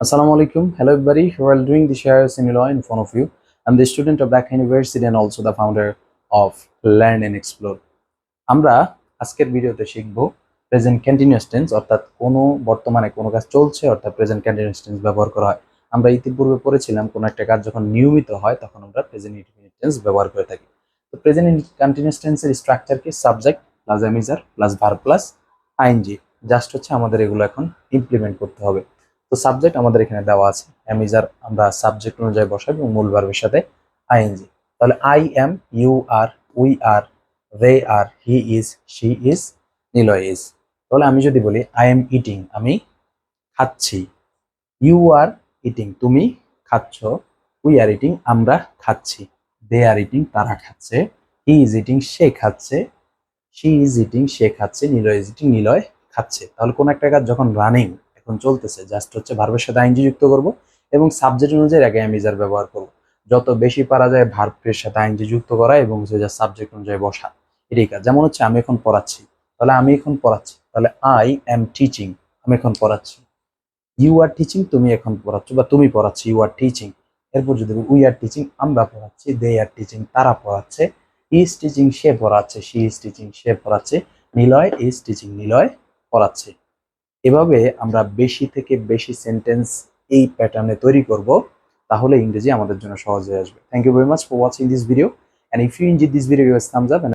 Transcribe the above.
Assalamu alaikum. Hello everybody. While doing the shares in Illinois in front of you, I'm the student of Dhaka University and also the founder of Learn and Explore. আমরা আজকের ভিডিওতে শিখব present continuous tense অর্থাৎ কোনো বর্তমানে কোনো কাজ চলছে অর্থাৎ প্রেজেন্ট কন্টিনিউয়াস টেন্স ব্যবহার করা হয় আমরা ইতিপূর্বে পড়েছিলাম কোনো একটা কাজ যখন নিয়মিত হয় তখন আমরা প্রেজেন্ট ইনডিফিনিট টেন্স ব্যবহার করে থাকি তো প্রেজেন্ট কন্টিনিউয়াস টেন্সের স্ট্রাকচার কি subject plus এমিজার plus verb plus ING just হচ্ছে আমাদের এগুলো এখন ইমপ্লিমেন্ট করতে হবে তো সাবজেক্ট আমাদের এখানে দেওয়া আছে। অ্যামিজার আমরা সাবজেক্ট অনুযায়ী বসাবো এবং মূল ভার্বের সাথে আইএনজি তাহলে I am you are we are they are he is she is Niloy is তাহলে আমি যদি বলি আই এম ইটিং আমি খাচ্ছি। ইউ আর ইটিং তুমি খাচ্ছ। উই আর ইটিং আমরা খাচ্ছি। দে আর ইটিং তারা খাচ্ছে। হি ইজ ইটিং সে খাচ্ছে। শি ইজ ইটিং সে খাচ্ছে। নিলয় ইজ ইটিং নিলয় খাচ্ছে। তাহলে কোন একটা কাজ যখন রানিং এখন চলতেছে। জাস্ট হচ্ছে ভার্বের সাথে আইনজি যুক্ত করব এবং সাবজেক্ট অনুযায়ী আগে অ্যামিজার ব্যবহার করব। যত বেশি পারা যায় ভার্বের সাথে আইনজি যুক্ত করা এবং হচ্ছে যা সাবজেক্ট অনুযায়ী বসা। এটাই কাজ। যেমন হচ্ছে আমি এখন পড়াচ্ছি। তাহলে আমি এখন পড়াচ্ছি। তাহলে আই এম টিচিং আমি এখন পড়াচ্ছি। ইউ আর টিচিং তুমি এখন পড়াচ্ছ বা তুমি পড়াচ্ছি ইউ আর টিচিং এরপর যদি উই আর টিচিং আমরা পড়াচ্ছি দে আর টিচিং তারা পড়াচ্ছে। ইজ টিচিং সে পড়াচ্ছে। শি ইজ টিচিং সে পড়াচ্ছে। নিলয় ইজ টিচিং নিলয় পড়াচ্ছে। এভাবে আমরা বেশি থেকে বেশি সেন্টেন্স এই প্যাটার্নে তৈরি করব, তাহলে ইংরেজি আমাদের জন্য সহজ হয়ে আসবে। Thank you very much for watching this video and if you enjoyed this video thumbs up